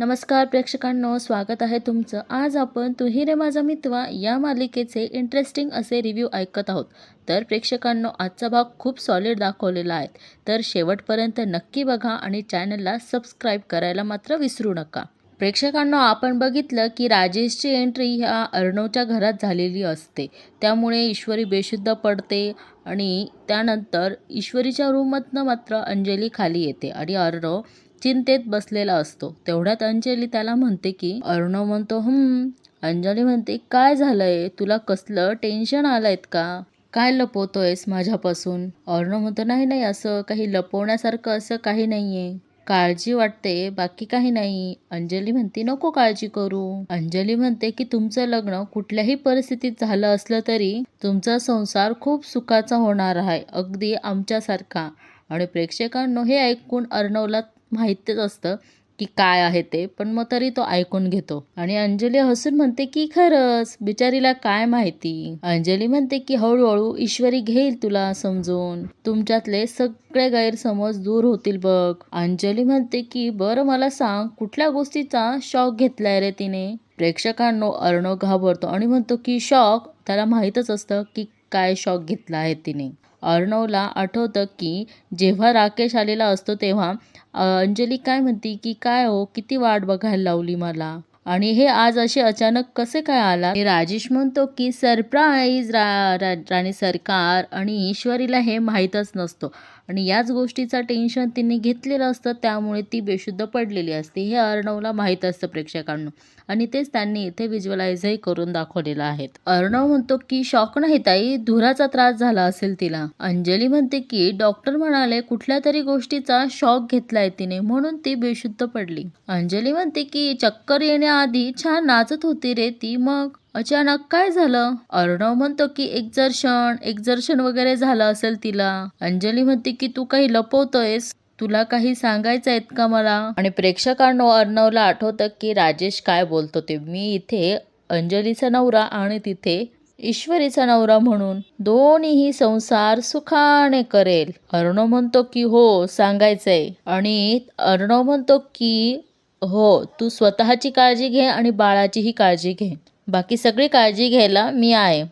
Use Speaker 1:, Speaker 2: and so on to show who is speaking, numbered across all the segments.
Speaker 1: नमस्कार प्रेक्षकांनो स्वागत आहे तुमचं. आज आपण तुही रे माझा मित्र या मालिकेचे इंटरेस्टिंग असे रिव्ह्यू ऐकत आहोत. तर प्रेक्षकांनो आजचा भाग खूप सॉलिड दाखवलेला आहे. तर शेवटपर्यंत नक्की बघा आणि चॅनलला सबस्क्राईब करायला मात्र विसरू नका. प्रेक्षकांना आपण बघितलं की राजेशची एंट्री ह्या अर्णवच्या घरात झालेली असते. त्यामुळे ईश्वरी बेशुद्ध पडते आणि त्यानंतर ईश्वरीच्या रूममधनं मात्र अंजली खाली येते. आणि अर्णव चिंतेत बसलेला असतो. तेवढ्यात अंजली त्याला म्हणते की अर्णव म्हणतो हम्म अंजली म्हणते काय झालंय? तुला कसलं टेन्शन आलंयत का? काय लपवतोयस माझ्यापासून? अर्णव म्हणतो नाही नाही असं काही लपवण्यासारखं असं काही नाहीये. काळजी वाटते बाकी काही नाही. अंजली म्हणते नको काळजी करू. अंजली म्हणते की तुमचं लग्न कुठल्याही परिस्थितीत झालं असलं तरी तुमचा संसार खूप सुखाचा होणार आहे अगदी आमच्यासारखा. आणि प्रेक्षकांनो हे ऐकून अर्णवला माहितच असतं की काय आहे ते पण मग तरी तो ऐकून घेतो. आणि अंजली हसून म्हणते की खरंच बिचारीला काय माहिती? अंजली म्हणते की हळूहळू ईश्वरी घेईल तुला समजून. तुमच्यातले सगळे गैरसमज दूर होतील बघ. अंजली म्हणते की बरं मला सांग कुठल्या गोष्टीचा शॉक घेतलाय रे तिने? प्रेक्षकांनो अर्णव घाबरतो आणि म्हणतो की शॉक त्याला माहीतच असतं की काय शॉक घेतला आहे तिने. अर्णवला आठवतं की जेव्हा राकेश आलेला असतो तेव्हा अंजली काय म्हणते की काय हो किती वाट बघायला लावली मला? आणि हे आज असे अचानक कसे काय आला? राजेश म्हणतो की सरप्राईज रा, रा राणी सरकार आणि ईश्वरीला हे माहीतच नसतो. आणि याच गोष्टीचा टेन्शन तिने घेतलेलं असतं त्यामुळे ती बेशुद्ध पडलेली असते. हे अर्णवला माहीत असतं प्रेक्षकांना. आणि तेच त्यांनी इथे व्हिज्युअलाइजही करून दाखवलेलं आहे अर्णव म्हणतो की शॉक नाही ताई धुराचा त्रास झाला असेल तिला. अंजली म्हणते की डॉक्टर म्हणाले कुठल्या तरी गोष्टीचा शॉक घेतलाय तिने म्हणून ती बेशुद्ध पडली. अंजली म्हणते की चक्कर येण्याआधी छान नाचत होती रे ती मग अचानक काय झालं? अर्णव म्हणतो की एक्झर्शन एक्झर्शन वगैरे झालं असेल तिला. अंजली म्हणते की तू काही लपवतोयस? तुला काही सांगायचं आहेत का मला? आणि प्रेक्षकांनो अर्णवला आठवतं की राजेश काय बोलतो ते. मी इथे अंजलीचा नवरा आणि तिथे ईश्वरीचा नवरा म्हणून दोन्हीही संसार सुखाने करेल. अर्णव म्हणतो की हो सांगायचंय. आणि अर्णव म्हणतो की हो तू स्वतःची काळजी घे आणि बाळाचीही काळजी घे. बाकी सगळी काळजी घ्यायला मी आहे.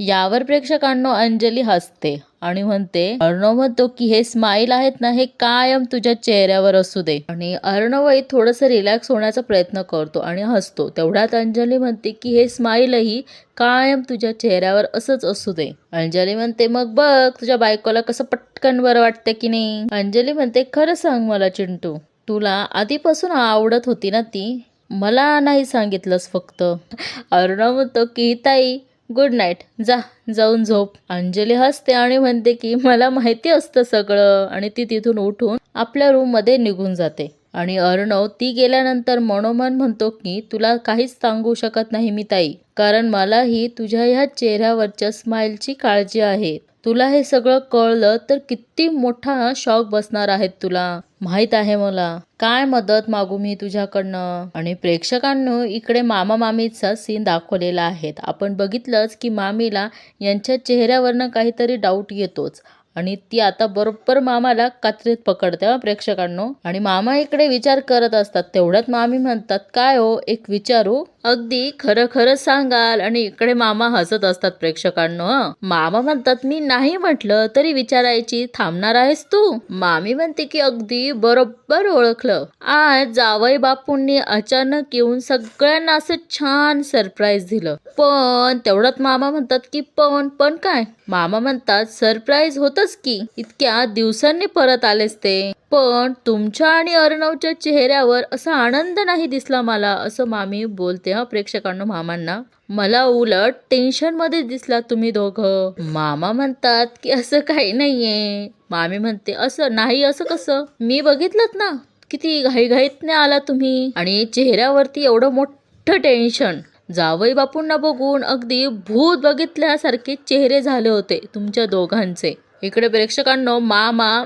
Speaker 1: यावर प्रेक्षकांनो अंजली हसते आणि म्हणते अर्णव म्हणतो की हे स्माईल आहेत ना हे कायम तुझ्या चेहऱ्यावर असू दे. आणि अर्णवही थोडंसं रिलॅक्स होण्याचा प्रयत्न करतो आणि हसतो. तेवढ्यात अंजली म्हणते की हे स्माईलही कायम तुझ्या चेहऱ्यावर असंच असू दे. अंजली म्हणते मग बघ तुझ्या बायकोला कसं पटकन बरं वाटतं की नाही? अंजली म्हणते खरं सांग मला चिंटू तुला आधीपासून आवडत होती ना ती? मला नाही सांगितलंस फक्त. अर्णव म्हणतो की ताई गुड नाईट जा जाऊन झोप. अंजली हसते आणि म्हणते की मला माहिती असतं सगळं. आणि ती तिथून उठून आपल्या रूममध्ये निघून जाते. आणि अर्णव ती गेल्यानंतर मनोमन म्हणतो की तुला काहीच सांगू शकत नाही मी ताई. कारण मलाही तुझ्या ह्या चेहऱ्यावरच्या स्माईलची काळजी आहे. तुला हे सगळं कळलं तर किती मोठा शॉक बसणार आहेत तुला. माहीत आहे मला. काय मदत मागू मी तुझ्याकडनं? आणि प्रेक्षकांनो इकडे मामा मामीचा सीन दाखवलेला आहे. आपण बघितलंच की मामीला यांच्या चेहऱ्यावरनं काहीतरी डाऊट येतोच. आणि ती आता बरोबर मामाला कात्रीत पकडते प्रेक्षकांनो. आणि मामा इकडे विचार करत असतात. तेवढ्यात मामी म्हणतात काय हो एक विचारू हो. अगदी खरं खरं सांगाल आणि इकडे मामा हसत असतात प्रेक्षकांनो मामा म्हणतात मी नाही म्हटलं तरी विचारायची थांबणार आहेस तू? मामी म्हणते की अगदी बरोबर ओळखलं. आज जावई बापूंनी अचानक येऊन सगळ्यांना असं छान सरप्राईज दिलं. पण तेवढ्यात मामा म्हणतात की पण पण काय? मामा म्हणतात सरप्राईज होतच की. इतक्या दिवसांनी परत आलेस ते. पण तुमच्या आणि अर्णवच्या चेहऱ्यावर असा आनंद नाही दिसला मला असं मामी बोलते हा प्रेक्षकांना मामांना. मला उलट टेन्शनमध्ये दिसला तुम्ही दोघं. मामा म्हणतात की असं काही नाहीये. मामी म्हणते असं नाही असं कसं? मी बघितलं ना किती घाईघाईतने आला तुम्ही. आणि चेहऱ्यावरती एवढं मोठं टेन्शन जावई बापूंना बघून अगदी भूत बघितल्यासारखे चेहरे झाले होते तुमच्या दोघांचे. इकडे प्रेक्षकांनो मामा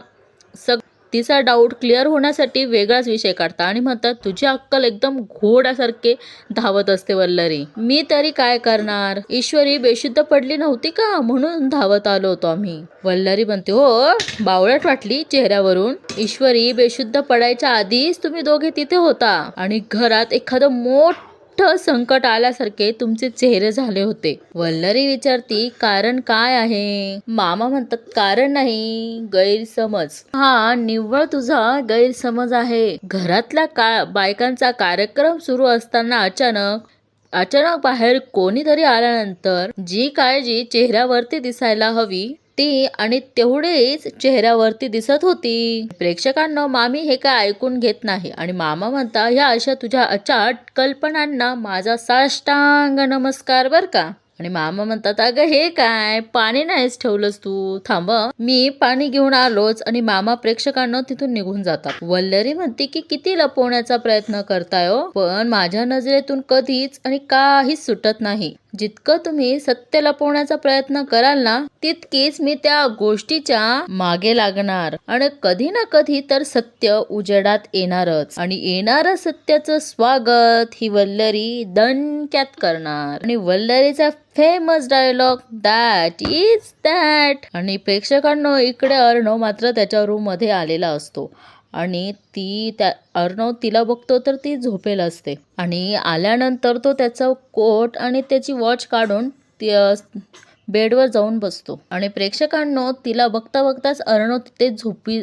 Speaker 1: सग तिचा डाऊट क्लिअर होण्यासाठी वेगळाच विषय काढता आणि म्हणतात तुझी अक्कल एकदम घोड्यासारखे धावत असते वल्लरी. मी तरी काय करणार? ईश्वरी बेशुद्ध पडली नव्हती का? म्हणून धावत आलो होतो आम्ही. वल्लरी म्हणते हो बावळट वाटली चेहऱ्यावरून. ईश्वरी बेशुद्ध पडायच्या आधीच तुम्ही दोघे तिथे होता आणि घरात एखादं मोठं संकट आल्यासारखे तुमचे चेहरे झाले होते. वल्लरी विचारती कारण काय आहे? मामा म्हणतात कारण नाही गैरसमज. हा निव्वळ तुझा गैरसमज आहे. घरातल्या का बायकांचा कार्यक्रम सुरू असताना अचानक अचानक बाहेर कोणीतरी आल्यानंतर जी काळजी चेहऱ्यावरती दिसायला हवी ती आणि तेवढीच चेहऱ्यावरती दिसत होती. प्रेक्षकांना मामी हे काय ऐकून घेत नाही आणि मामा म्हणता ह्या अशा तुझ्या अचाट कल्पनांना माझा साष्टांग नमस्कार बर का? आणि मामा म्हणतात अगं हे काय? पाणी नाहीच ठेवलंस तू. थांब मी पाणी घेऊन आलोच आणि मामा प्रेक्षकांना तिथून निघून जातात. वल्लरी म्हणते की किती लपवण्याचा प्रयत्न करताय हो. पण माझ्या नजरेतून कधीच आणि काहीच सुटत नाही. जितकं तुम्ही सत्य लपवण्याचा प्रयत्न कराल ना तितकीच मी त्या गोष्टीच्या मागे लागणार. आणि कधी ना कधी तर सत्य उजेडात येणारच. आणि येणार सत्याचं स्वागत ही वल्लरी दणक्यात करणार. आणि वल्लरीचा famous dialogue that is that आणि प्रेक्षकांनो इकडे अर्णव मात्र त्याच्या रूममध्ये आलेला असतो. आणि ती त्या अर्णव तिला बघतो तर ती झोपेल असते. आणि आल्यानंतर तो त्याचा कोट आणि त्याची वॉच काढून ती बेडवर जाऊन बसतो. आणि प्रेक्षकांनो तिला बघता बघताच अर्णव तिथे झोपी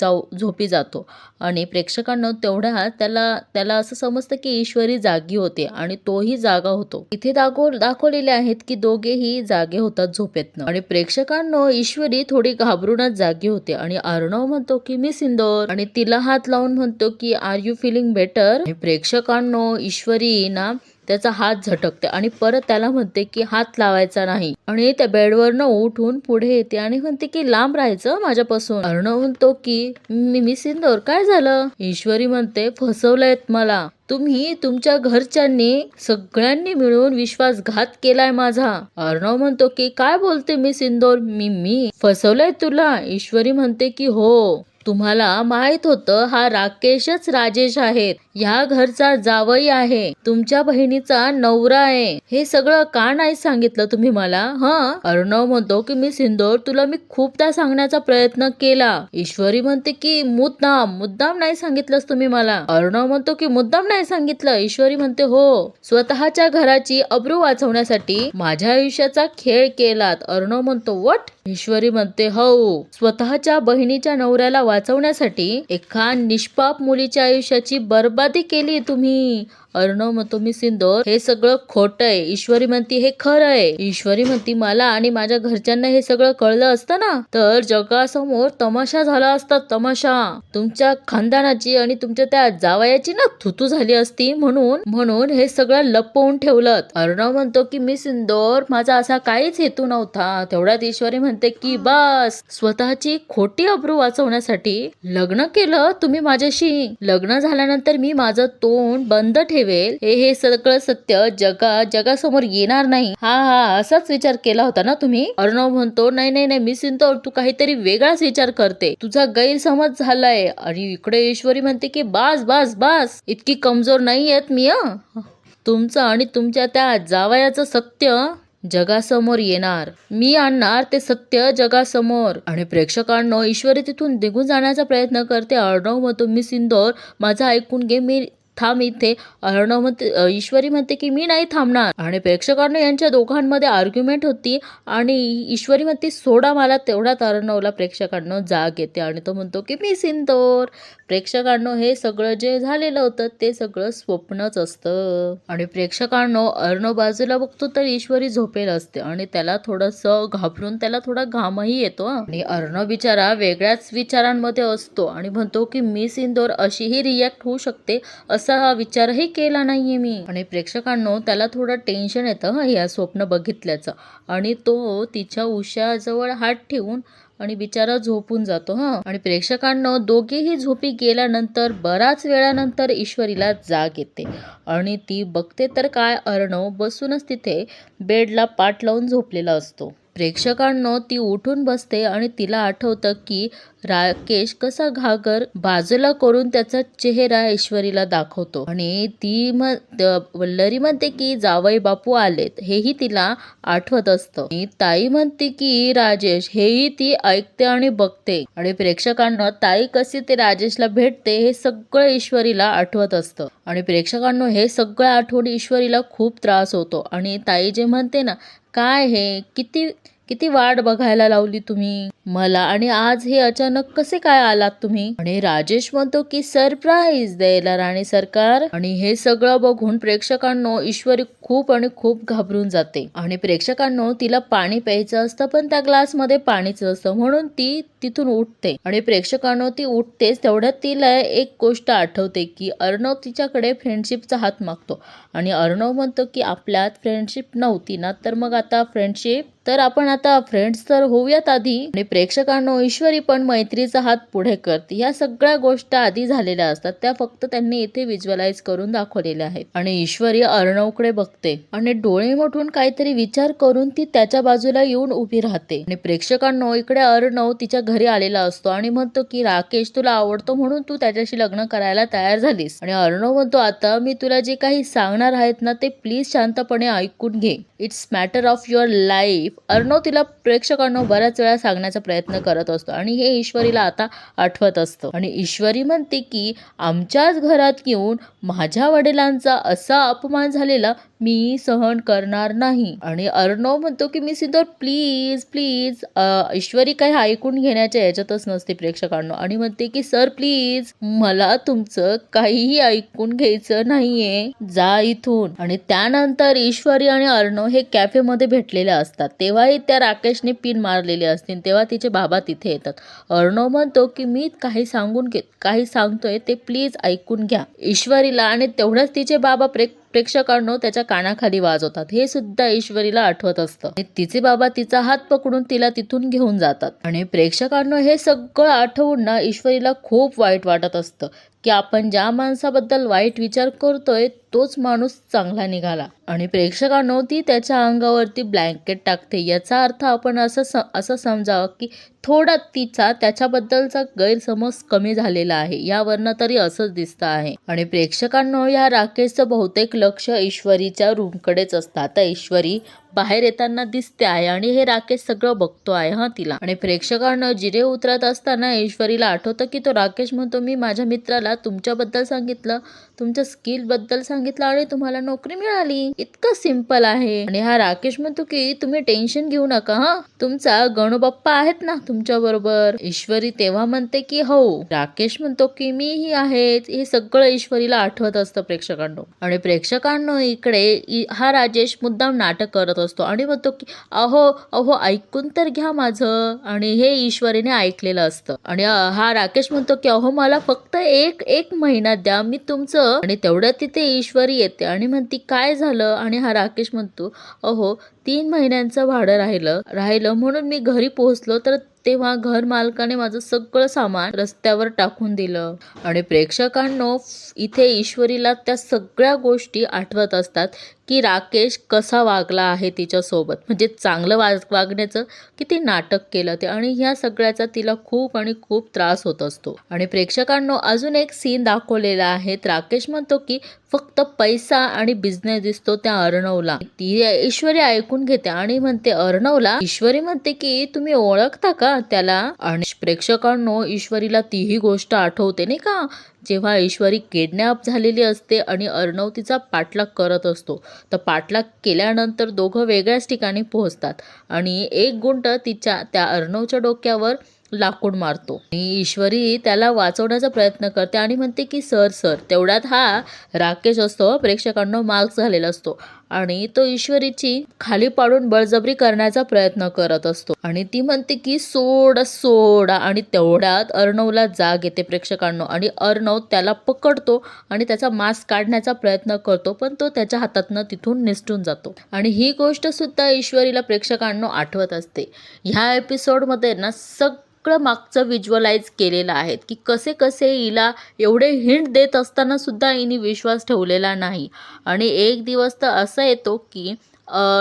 Speaker 1: जाऊ झोपी जातो. आणि प्रेक्षकांनो तेवढ्या त्याला त्याला असं समजतं की ईश्वरी जागी होते आणि तोही जागा होतो. इथे दाखव दाखवलेले आहेत की दोघेही जागे होतात झोपेतनं. आणि प्रेक्षकांनो ईश्वरी थोडी घाबरूनच जागी होते. आणि अर्णव म्हणतो की मी सिंदोर. आणि तिला हात लावून म्हणतो की आर यू फिलिंग बेटर प्रेक्षकांनो ईश्वरी ना त्याचा हात झटकते आणि परत त्याला म्हणते की हात लावायचा नाही. आणि त्या बेडवरनं उठून पुढे येते आणि म्हणते की लांब राहायचं माझ्यापासून. अर्णव म्हणतो की मी मी सिंदोर काय झालं? ईश्वरी म्हणते फसवलंयत मला. तुम्ही तुमच्या घरच्यांनी सगळ्यांनी मिळून विश्वासघात केलाय माझा. अर्णव म्हणतो की काय बोलते मी सिंदोर मी मी. फसवलंय तुला. ईश्वरी म्हणते की हो. तुम्हाला माहीत होतं हा राकेशच राजेश आहेत ह्या घरचा जावई आहे. तुमच्या बहिणीचा नवरा आहे. हे सगळं का नाही सांगितलं तुम्ही मला ह? अर्णव म्हणतो की मी सिंदोर तुला मी खूपदा सांगण्याचा प्रयत्न केला. ईश्वरी म्हणते की मुद्दाम मुद्दाम नाही सांगितलंस तुम्ही मला. अर्णव म्हणतो की मुद्दाम नाही सांगितलं. ईश्वरी म्हणते हो स्वतःच्या घराची अब्रू वाचवण्यासाठी माझ्या आयुष्याचा खेळ केलात. अर्णव म्हणतो वट ईश्वरी म्हणते हो. स्वतःच्या बहिणीच्या नवऱ्याला वाचवण्यासाठी एका निष्पाप मुलीच्या आयुष्याची बर्बादी केली तुम्ही. अर्णव म्हणतो मी सिंदोर हे सगळं खोट आहे. ईश्वरी म्हणती हे खरं आहे. ईश्वरी म्हणती मला आणि माझ्या घरच्यांना हे सगळं कळलं असतं ना? तर जगासमोर तमाशा झाला असता तमाशा. तुमच्या खानदानाची आणि तुमच्या त्या जावयाची ना थुतू झाली असती म्हणून म्हणून हे सगळं लपवून ठेवलं अर्णव म्हणतो की मी सिंदोर माझा असा काहीच हेतू नव्हता. तेवढ्यात ईश्वरी म्हणते की बस स्वतःची खोटी अब्रू वाचवण्यासाठी लग्न केलं तुम्ही माझ्याशी. लग्न झाल्यानंतर मी माझं तोंड बंद ठेवेल? हे हे सगळं सत्य जगा जगासमोर येणार नाही. हा हा असाच विचार केला होता ना तुम्ही? अर्णव म्हणतो नाही नाही नाही मी सिंतोर तू काहीतरी वेगळाच विचार करते. तुझा गैरसमज झालाय. आणि इकडे ईश्वरी म्हणते की बास बास बास इतकी कमजोर नाही आहेत मी तुमचं आणि तुमच्या त्या जावयाचं सत्य जगासमोर येणार. मी आणणार ते सत्य जगासमोर. आणि प्रेक्षकांनो ईश्वरी तिथून निघून जाण्याचा प्रयत्न करते. अर्णव म्हणतो मी सिंदोर माझं ऐकून घे मी थांब इथे. अर्णव म्हणते ईश्वरी म्हणते की मी नाही थांबणार. आणि प्रेक्षकांना यांच्या दोघांमध्ये आर्ग्युमेंट होती आणि ईश्वरी म्हणते सोडा मला. तेवढ्यात अर्णवला प्रेक्षकांना जाग येते आणि तो म्हणतो की मी सिंदोर. प्रेक्षकांनो हे सगळं जे झालेलं होतं ते सगळं स्वप्नच असतं. आणि प्रेक्षकांनो अर्णव बाजूला बघतो तर ईश्वरी झोपेल असते आणि त्याला थोडंसं घाबरून त्याला थोडा घामही येतो आणि अर्णव बिचारा वेगळ्याच विचारांमध्ये असतो आणि म्हणतो की मिस इंदोर अशीही रिॲक्ट होऊ शकते असा हा विचारही केला नाहीये मी. आणि प्रेक्षकांनो त्याला थोडं टेन्शन येतं या स्वप्न बघितल्याचं. आणि तो तिच्या उशाजवळ हात ठेवून आणि बिचारा झोपून जातो हा. आणि प्रेक्षकांना दोघेही झोपी गेल्यानंतर बराच वेळानंतर ईश्वरीला जाग येते. आणि ती बघते तर काय अर्णव बसूनच तिथे बेडला पाठ लावून झोपलेला असतो. प्रेक्षकांनो ती उठून बसते आणि तिला आठवतं की राकेश कसा घागर बाजूला करून त्याचा चेहरा ऐश्वरीला दाखवतो. आणि ती म वल्लरी म्हणते की जावई बापू आलेत. हेही तिला आठवत असतं. ताई म्हणते की राजेश हेही ती ऐकते आणि बघते. आणि प्रेक्षकांना ताई कशी ते राजेशला भेटते? हे सगळं ईश्वरीला आठवत असतं. आणि प्रेक्षकांनो हे सगळं आठवण ईश्वरीला खूप त्रास होतो. आणि ताई जे म्हणते ना काय हे? किती किती वाट बघायला लावली तुम्ही? मला आणि आज हे अचानक कसे काय आलात तुम्ही? आणि राजेश म्हणतो की सरप्राईज द्यायला राणी सरकार आणि हे सगळं बघून प्रेक्षकांनो ईश्वरी खूप आणि खूप घाबरून जाते. आणि प्रेक्षकांनो तिला पाणी प्यायचं असतं पण त्या ग्लासमध्ये पाणीच असतं. म्हणून ती तिथून उठते. आणि प्रेक्षकांनो ती उठतेच तेवढ्यात तिला एक गोष्ट आठवते की अर्णव तिच्याकडे फ्रेंडशिपचा हात मागतो. आणि अर्णव म्हणतो की आपल्यात फ्रेंडशिप नव्हती ना तर मग आता फ्रेंडशिप तर आपण आता फ्रेंड्स तर होऊयात आधी. आणि प्रेक्षकांनो ईश्वरी पण मैत्रीचा हात पुढे करते या सगळ्या गोष्टी आधी झालेल्या असतात. त्या फक्त त्यांनी इथे विज्युअलाइज करून दाखवलेल्या आहेत. आणि ईश्वरी अर्णवकडे बघते. आणि डोळे मोठून काहीतरी विचार करून ती त्याच्या बाजूला येऊन उभी राहते. आणि प्रेक्षकांनो इकडे अर्णव तिच्या घरी आलेला असतो आणि म्हणतो की राकेश तुला आवडतो म्हणून तू त्याच्याशी लग्न करायला तयार झालीस. आणि अर्णव म्हणतो आता मी तुला जे काही सांगणार आहेत ना ते प्लीज शांतपणे ऐकून घे. It's matter of your life Arnav तिला प्रेक्षकांना बऱ्याच वेळा सांगण्याचा प्रयत्न करत असतो आणि हे ईश्वरीला आता आठवत असतं. आणि ईश्वरी म्हणते की आमच्याच घरात येऊन माझ्या वडिलांचा असा अपमान झालेला मी सहन करणार नाही. आणि अर्णव म्हणतो की मी सिद्धोर प्लीज प्लीज ईश्वरी काही ऐकून घेण्याच्या याच्यातच नसते प्रेक्षकांना. आणि म्हणते की सर प्लीज मला तुमचं काहीही ऐकून घ्यायचं नाहीये. जा इथून. आणि त्यानंतर ईश्वरी आणि अर्णव हे कॅफेमध्ये भेटलेले असतात. तेव्हाही त्या राकेशने पिन मारलेली असतील तेव्हा तिचे बाबा तिथे येतात. अर्णव म्हणतो की मी काही सांगून घेत काही सांगतोय ते प्लीज ऐकून घ्या. ईश्वरीला आणि तेवढंच तिचे बाबा प्रे प्रेक्षकांनो त्याच्या कानाखाली वाजवतात. हे सुद्धा ईश्वरीला आठवत असतं. तिचे बाबा तिचा हात पकडून तिला तिथून घेऊन जातात. आणि प्रेक्षकांनो हे सगळं आठवून ना ईश्वरीला खूप वाईट वाटत असतं की आपण ज्या माणसाबद्दल वाईट विचार करतोय तोच माणूस चांगला निघाला. आणि प्रेक्षकांनो ती त्याच्या अंगावरती ब्लँकेट टाकते. याचा अर्थ आपण असं असं समजावं की थोडा तिचा त्याच्याबद्दलचा गैरसमज कमी झालेला आहे. यावरनं तरी असंच दिसतं आहे. आणि प्रेक्षकांनो या राकेशचं बहुतेक लक्ष ईश्वरीच्या रूमकडेच असतं. आता ईश्वरी बाहेर येताना दिसते आहे आणि हे राकेश सगळं बघतो आहे हा तिला. आणि प्रेक्षकांना जिरे उतरत असताना ईश्वरीला आठवतं की तो राकेश म्हणतो मी माझ्या मित्राला तुमच्याबद्दल सांगितलं. तुमच्या स्किलबद्दल सांगितलं आणि तुम्हाला नोकरी मिळाली. इतकं सिंपल आहे. आणि हा राकेश म्हणतो की तुम्ही टेन्शन घेऊ नका हा. तुमचा गणूबाप्पा आहेत ना तुमच्या बरोबर. ईश्वरी तेव्हा म्हणते की हो. राकेश म्हणतो की मीही आहेत. हे सगळं ईश्वरीला आठवत असतं प्रेक्षकांनो. आणि प्रेक्षकांनो इकडे हा राजेश मुद्दाम नाटक करत असतो आणि म्हणतो की अहो अहो ऐकून तर घ्या माझं. आणि हे ईश्वरीने ऐकलेलं असतं. आणि हा राकेश म्हणतो की अहो मला फक्त एक एक महिना द्या. मी तुमचं आणि तेवढ्या तिथे ईश्वर येते आणि म्हणती काय झालं? आणि हा राकेश म्हणतो अहो तीन महिन्यांचं भाडं राहिलं राहिलं म्हणून मी घरी पोहोचलो तर तेव्हा घर मालकाने माझं सगळं सामान रस्त्यावर टाकून दिलं. आणि प्रेक्षकांनो इथे ईश्वरीला त्या सगळ्या गोष्टी आठवत असतात. की राकेश कसा वागला आहे तिच्यासोबत? म्हणजे चांगलं वाग वागण्याचं किती नाटक केलं ते आणि ह्या सगळ्याचा तिला खूप आणि खूप त्रास होत असतो. आणि प्रेक्षकांनो अजून एक सीन दाखवलेला आहे. राकेश म्हणतो की फक्त पैसा आणि बिझनेस दिसतो त्या अर्णवला. ती ईश्वरी ऐकून घेते आणि म्हणते अर्णवला ईश्वरी म्हणते की तुम्ही ओळखता का त्याला? आणि प्रेक्षकांनो ईश्वरीला तीही गोष्ट आठवते नाही का? जेव्हा ईश्वरी किडनॅप झालेली असते आणि अर्णव तिचा पाठलाग करत असतो तर पाठलाग केल्यानंतर दोघं वेगळ्याच ठिकाणी पोहोचतात आणि एक गुंट तिच्या त्या अर्णवच्या डोक्यावर लाकूड मारतो. आणि ईश्वरी त्याला वाचवण्याचा प्रयत्न करते आणि म्हणते की सर सर तेवढ्यात हा राकेश असतो प्रेक्षकांना मार्क्स झालेला असतो. आणि तो ईश्वरीची खाली पाडून बळजबरी करण्याचा प्रयत्न करत असतो. आणि ती म्हणते की सोड सोडा. आणि तेवढ्यात अर्णवला जाग येते प्रेक्षकांनो. आणि अर्णव त्याला पकडतो आणि त्याचा मास्क काढण्याचा प्रयत्न करतो पण तो त्याच्या हातातनं तिथून निसटून जातो. आणि ही गोष्ट सुद्धा ईश्वरीला प्रेक्षकांना आठवत असते. ह्या एपिसोडमध्ये ना सग सगळं मागचं विज्युअलाइज केलेलं आहे की कसे कसे हिला एवढे हिंट देत असताना सुद्धा हिने विश्वास ठेवलेला नाही. आणि एक दिवस तर असं येतो की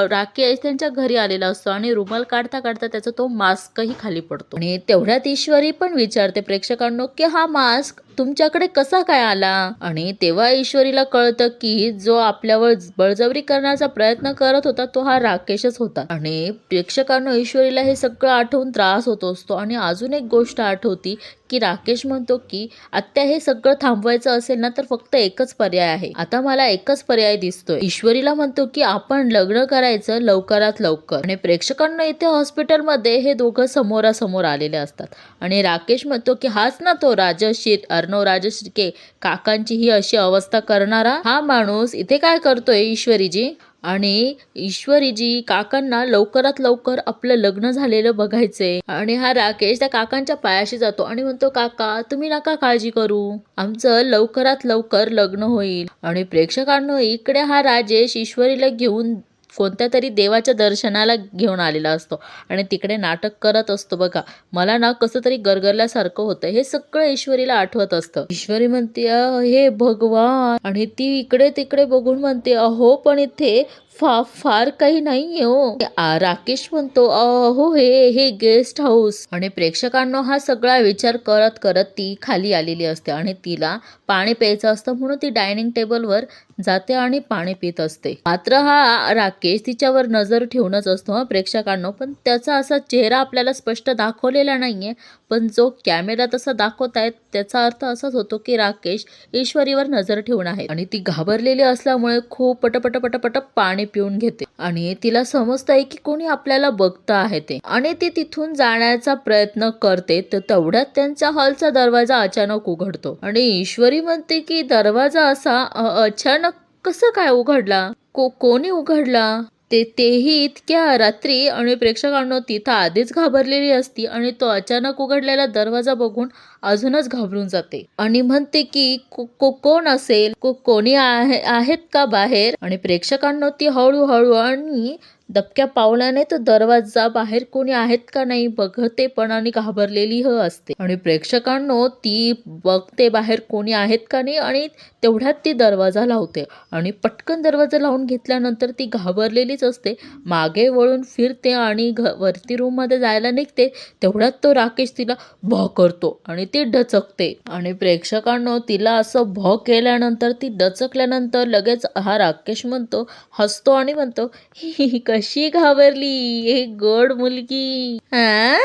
Speaker 1: राकेश त्यांच्या घरी आलेला असतो आणि रुमाल काढता काढता त्याचा तो मास्कही खाली पडतो. आणि तेवढ्यात ईश्वरी पण विचारते प्रेक्षकांनो की हा मास्क तुमच्याकडे कसा काय आला? आणि तेव्हा ईश्वरीला कळतं की जो आपल्यावर बळजबरी करण्याचा प्रयत्न करत होता तो हा राकेशच होता. आणि प्रेक्षकांना ईश्वरीला हे सगळं आठवून त्रास होत असतो. आणि अजून एक गोष्ट आठवती की राकेश म्हणतो की आत्या हे सगळं थांबवायचं असेल ना तर फक्त एकच पर्याय आहे. आता मला एकच पर्याय दिसतोय. ईश्वरीला म्हणतो की आपण लग्न करायचं लवकरात लवकर. आणि प्रेक्षकांना इथे हॉस्पिटलमध्ये हे दोघं समोरासमोर आलेले असतात. आणि राकेश म्हणतो की हाच ना तो राजश्री अर्णव राजश्रीके काकांची ही अशी अवस्था करणारा हा माणूस इथे काय करतोय ईश्वरीजी? आणि ईश्वरीजी काकांना लवकरात लवकर आपलं लग्न झालेलं बघायचंय. आणि हा राकेश त्या काकांच्या पायाशी जातो आणि म्हणतो काका तुम्ही नका काळजी करू. आमचं लवकरात लवकर लग्न होईल. आणि प्रेक्षकांनो इकडे हा राजेश ईश्वरीला घेऊन कोणत्या तरी देवाच्या दर्शनाला घेऊन आलेला असतो. आणि तिकडे नाटक करत असतो बघा. मला ना कसं तरी गरगरल्यासारखं होतं. हे सगळं ईश्वरीला आठवत असतं. ईश्वरी म्हणते हे भगवान. आणि ती इकडे तिकडे बघून म्हणते अहो पण इथे फा फार काही नाहीये हो. राकेश म्हणतो अहो हे हे गेस्ट हाऊस. आणि प्रेक्षकांना हा सगळा विचार करत करत ती खाली आलेली असते आणि तिला पाणी प्यायचं असतं म्हणून ती डायनिंग टेबलवर जाते आणि पाणी पित असते. मात्र हा राकेश तिच्यावर नजर ठेवूनच असतो हा प्रेक्षकांनो. पण त्याचा असा चेहरा आपल्याला स्पष्ट दाखवलेला नाहीये. पण जो कॅमेरा तसा दाखवत आहेत त्याचा अर्थ असाच होतो की राकेश ईश्वरीवर नजर ठेवून आहे आणि ती घाबरलेली असल्यामुळे खूप पटपट पटपट पाणी पिऊन घेते. आणि तिला समजत आहे की कोणी आपल्याला बघता आहे ते. आणि ती तिथून जाण्याचा प्रयत्न करते तर तेवढ्यात त्यांच्या हॉलचा दरवाजा अचानक उघडतो. आणि ईश्वरी म्हणते की दरवाजा असा अचानक कसं काय उघडला? को कोणी उघडला? ते तेही इतक्या रात्री आणि प्रेक्षकांना तिथं आधीच घाबरलेली असती आणि तो अचानक उघडलेला दरवाजा बघून अजूनच घाबरून जाते. आणि म्हणते की को- कोण असेल? को- कोणी आहे आहेत का बाहेर? आणि प्रेक्षकांना ती हळूहळू आणि दबक्या पावलाने तो दरवाजा बाहेर कोणी आहेत का नाही बघते पण आणि घाबरलेली ह असते. आणि प्रेक्षकांनो ती बघते बाहेर कोणी आहेत का नाही आणि तेवढ्यात ती दरवाजा लावते आणि पटकन दरवाजा लावून घेतल्यानंतर ती घाबरलेलीच असते. मागे वळून फिरते आणि घ वरती रूममध्ये जायला निघते तेवढ्यात तो राकेश तिला भ करतो आणि ती डचकते. आणि प्रेक्षकांनो तिला असं भ केल्यानंतर ती डचकल्यानंतर लगेच हा राकेश म्हणतो हसतो आणि म्हणतो "ही, कशी घाबरली हे गड मुलगी. हा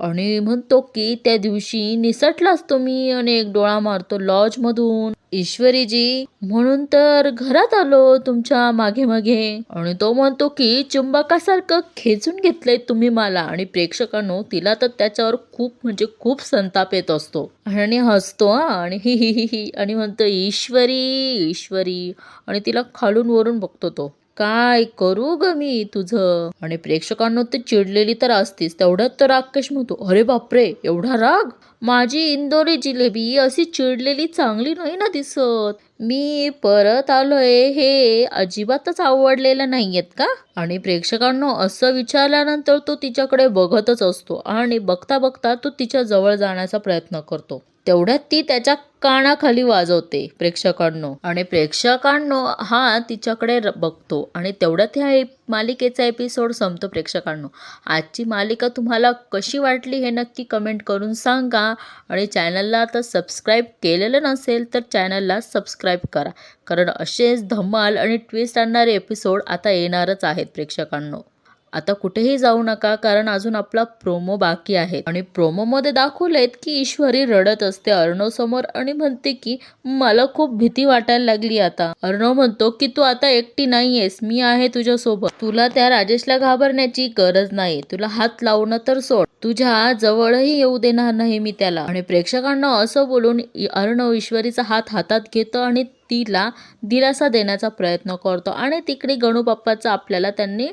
Speaker 1: आणि म्हणतो की त्या दिवशी निसटलाच तुम्ही आणि एक डोळा मारतो लॉज मधून ईश्वरीजी म्हणून तर घरात आलो तुमच्या मागे मागे. आणि तो म्हणतो की चुंबकासारखं खेचून घेतलंय तुम्ही मला. आणि प्रेक्षकांनो तिला तर त्याच्यावर खूप म्हणजे खूप संताप येत असतो. आणि हसतो हा आणि ही ही ही आणि म्हणतो ईश्वरी ईश्वरी. आणि तिला खालून वरून बघतो तो. काय करू ग मी तुझं? आणि प्रेक्षकांना ते चिडलेली तर असतीच. तेवढ्यात तर राकेश म्हणतो अरे बापरे एवढा राग? माझी इंदोरी जिलेबी अशी चिडलेली चांगली नाही ना दिसत. मी परत आलोय हे अजिबातच आवडलेलं नाहीयेत का? आणि प्रेक्षकांना असं विचारल्यानंतर तो तिच्याकडे बघतच असतो आणि बघता बघता तो तिच्या जवळ जाण्याचा प्रयत्न करतो. तेवढ्यात ती त्याच्या कानाखाली वाजवते प्रेक्षकांनो. आणि प्रेक्षकांनो हा तिच्याकडे र- बघतो. आणि तेवढ्यात ह्या एप- मालिकेचा एपिसोड संपतो प्रेक्षकांनो. आजची मालिका तुम्हाला कशी वाटली हे नक्की कमेंट करून सांगा. आणि चॅनलला आता सबस्क्राईब केलेलं नसेल तर चॅनलला सबस्क्राईब करा. कारण असेच धमाल आणि ट्विस्ट आणणारे एपिसोड आता येणारच आहेत प्रेक्षकांनो. आता कुठेही जाऊ नका कारण अजून आपला प्रोमो बाकी आहे. आणि प्रोमोमध्ये दाखवलेत की ईश्वरी रडत असते. अर्णव समोर आणि म्हणते की मला खूप भीती वाटायला लागली आता. अर्णव म्हणतो की तू आता एकटी नाहीयेस. मी आहे तुझ्यासोबत. तुला त्या राजेशला घाबरण्याची गरज नाही. तुला हात लावणं तर सोड. तुझ्या जवळही येऊ देणार नाही मी त्याला. आणि प्रेक्षकांना असं बोलून अर्णव ईश्वरीचा हात हातात घेतो आणि तिला दिलासा देण्याचा प्रयत्न करतो. आणि तिकडे गणू बाप्पाचा आपल्याला त्यांनी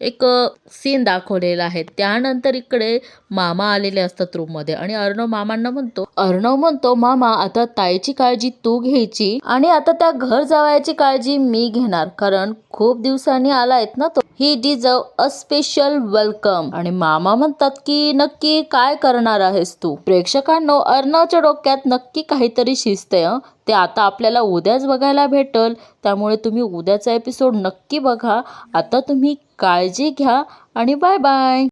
Speaker 1: एक सीन दाखवलेला आहे. त्यानंतर इकडे मामा आलेले असतात रूममध्ये आणि अर्णव मामांना म्हणतो अर्णव म्हणतो मामा आता ताईची काळजी तू घ्यायची आणि आता त्या घर जावयाची काळजी मी घेणार. कारण खूप दिवसांनी आलायत ना तो. He deserve a special welcome आणि मामा म्हणतात की नक्की काय करणार आहेस तू? प्रेक्षकांनो अर्णवच्या डोक्यात नक्की काहीतरी शिजतंय ते आता आपल्याला उद्याच बघायला भेटल. त्यामुळे तुम्ही उद्याचा एपिसोड नक्की बघा. आता तुम्ही काळजी घ्या आणि बाय बाय